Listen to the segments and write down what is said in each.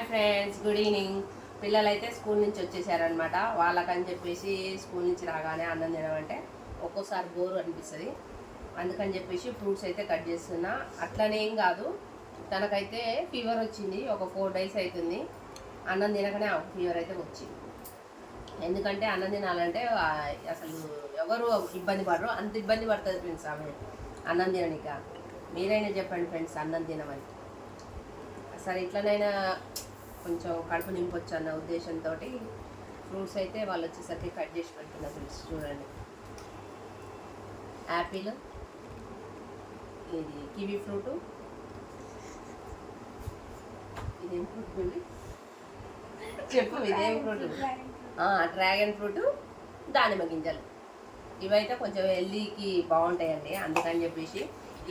Hi friends good evening. పిల్లలైతే school నుంచి వచ్చేసారనమాట వాళ్ళకని చెప్పేసి స్కూల్ నుంచి రాగానే అన్నం తినమంటే ఒక్కోసారి బోరు అనిపిస్తుంది. అందుకని చెప్పేసి ఫ్రూట్స్ అయితే కట్ చేస్తున్నా. అట్లనే ఏం కాదు. తనకైతే ఫీవర్ వచ్చింది. ఒక ఫోర్ డేస్ అవుతుంది అన్నం తినకనే ఫీవర్ అయితే వచ్చింది. ఎందుకంటే అన్నం తినాలంటే అసలు ఎవరు ఇబ్బంది పడరు. అంత ఇబ్బంది పడుతుంది ఫ్రెండ్స్ ఆమె. అన్నం తిననిక. మీరైనా చెప్పండి ఫ్రెండ్స్ అన్నం తినమని. సరే ఇట్లనైనా కొంచెం కడుపు నింపొచ్చు అన్న ఉద్దేశంతో ఫ్రూట్స్ అయితే వాళ్ళు వచ్చేసరికి కట్ చేసి పెడుతున్నారు ఫ్రెండ్స్ చూడండి. యాపిల్ ఇది కివీ ఫ్రూటు ఇదేం ఫ్రూట్ ఉంది చెప్పు ఇదేం ఫ్రూట్? Dragon fruit. దానిమ్మ గింజలు. ఇవైతే కొంచెం హెల్దీకి బాగుంటాయండి అందుకని చెప్పేసి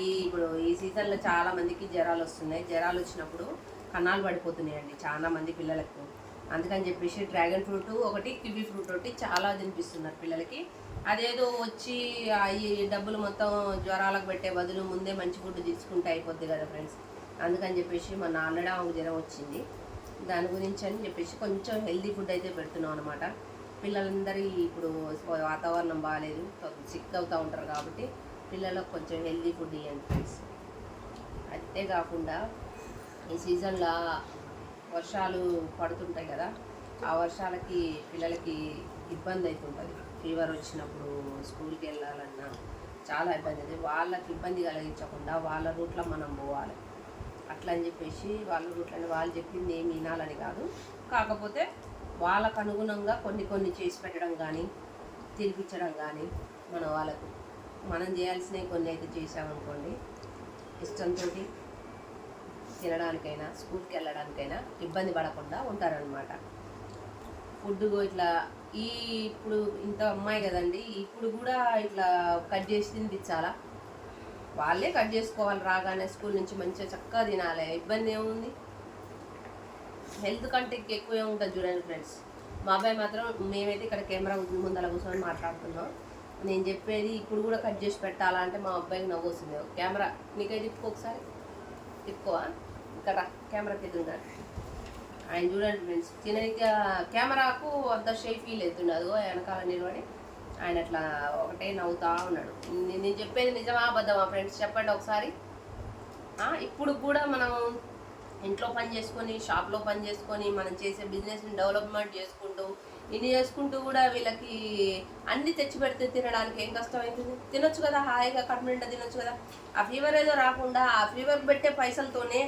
ఈ ఇప్పుడు ఈ సీజన్లో చాలా మందికి జ్వరాలు వస్తున్నాయి జ్వరాలు వచ్చినప్పుడు కణాలు పడిపోతున్నాయండి చాలా మంది పిల్లలకు. అందుకని చెప్పేసి డ్రాగన్ ఫ్రూట్ ఒకటి కివీ ఫ్రూట్ ఒకటి చాలా తినిపిస్తున్నారు పిల్లలకి. అదేదో వచ్చి అవి ఈ డబ్బులు మొత్తం జ్వరాలకు పెట్టే బదులు ముందే మంచి ఫుడ్ తీసుకుంటే అయిపోద్ది కదా ఫ్రెండ్స్. అందుకని చెప్పేసి మా నాన్నడ ఒక జ్వరం వచ్చింది. దాని గురించి అని చెప్పేసి కొంచెం హెల్దీ ఫుడ్ అయితే పెడుతున్నాం అనమాట పిల్లలందరి ఇప్పుడు వాతావరణం బాగాలేదు సిక్ అవుతూ ఉంటారు కాబట్టి పిల్లలకు కొంచెం హెల్దీ ఫుడ్ ఇవ్వండి ఫ్రెండ్స్. అంతేకాకుండా ఈ సీజన్లో వర్షాలు పడుతుంటాయి కదా ఆ వర్షాలకి పిల్లలకి ఇబ్బంది అవుతుంటుంది ఫీవర్ వచ్చినప్పుడు స్కూల్కి వెళ్ళాలన్నా చాలా ఇబ్బంది అవుతుంది వాళ్ళకి ఇబ్బంది కలిగించకుండా వాళ్ళ రూట్లో మనం పోవాలి. అట్లా అని చెప్పేసి వాళ్ళ రూట్లని వాళ్ళు చెప్పింది ఏమి వినాలని కాదు. కాకపోతే వాళ్ళకు అనుగుణంగా కొన్ని కొన్ని చేసి పెట్టడం కానీ తినిపించడం కానీ మన వాళ్ళకు. మనం చేయాల్సినవి కొన్ని అయితే చేసామనుకోండి ఇష్టంతో తినడానికైనా స్కూల్కి వెళ్ళడానికైనా ఇబ్బంది పడకుండా ఉంటారనమాట ఫుడ్ ఇట్లా ఈ ఇప్పుడు ఇంత అమ్మాయి కదండి ఇప్పుడు కూడా ఇట్లా కట్ చేసి తినిపించాలా వాళ్ళే కట్ చేసుకోవాలి రాగానే స్కూల్ నుంచి మంచిగా చక్కగా తినాలి. ఇబ్బంది ఏముంది? హెల్త్ కంటే ఎక్కువ ఎక్కువే ఉంటుంది చూడండి ఫ్రెండ్స్. మా అబ్బాయి మాత్రం మేమైతే ఇక్కడ కెమెరా ముందర కూర్చొని మాట్లాడుతున్నాం. నేను చెప్పేది ఇప్పుడు కూడా కట్ చేసి పెట్టాలా అంటే మా అబ్బాయికి నవ్వు వస్తుంది. కెమెరా నీకైతే తిప్పుకో ఎక్కువ. ఇక్కడ కెమెరా కెమెరాకి ఆయన చూడండి ఫ్రెండ్స్ తినక కెమెరాకు అంత షేఫీ ఫీల్ వెనకాల నిలబడి ఆయన అట్లా ఒకటే నవ్వుతా ఉన్నాడు. నేను చెప్పేది నిజమా అబద్ధమా ఫ్రెండ్స్? చెప్పండి ఒకసారి. ఇప్పుడు కూడా మనం ఇంట్లో పని చేసుకొని షాప్లో పని చేసుకొని మనం చేసే బిజినెస్ని డెవలప్మెంట్ చేసుకుంటూ ఇన్ని చేసుకుంటూ కూడా వీళ్ళకి అన్ని తెచ్చి పెడితే తినడానికి ఏం కష్టం అవుతుంది? తినొచ్చు కదా హాయిగా కడుపునిండా తినొచ్చు కదా. ఆ ఫీవర్ ఏదో రాకుండా ఆ ఫీవర్ పెట్టే పైసలతోనే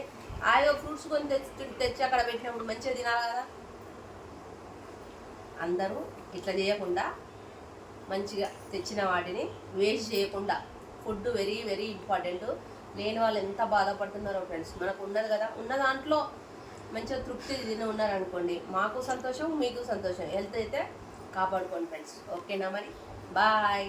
హాయిగా ఫ్రూట్స్ కొని తెచ్చి తెచ్చి అక్కడ పెట్టినప్పుడు మంచిగా తినాలి కదా. అందరూ ఇట్లా చేయకుండా మంచిగా తెచ్చిన వాటిని వేస్ట్ చేయకుండా ఫుడ్ వెరీ వెరీ ఇంపార్టెంట్ లేని వాళ్ళు ఎంత బాధపడుతున్నారో ఫ్రెండ్స్ మనకు ఉన్నది కదా. ఉన్న దాంట్లో మంచిగా తృప్తి తిని ఉన్నారనుకోండి మాకు సంతోషం మీకు సంతోషం. హెల్త్ అయితే కాపాడుకోండి ఫ్రెండ్స్ ఓకేనా మరి? బాయ్.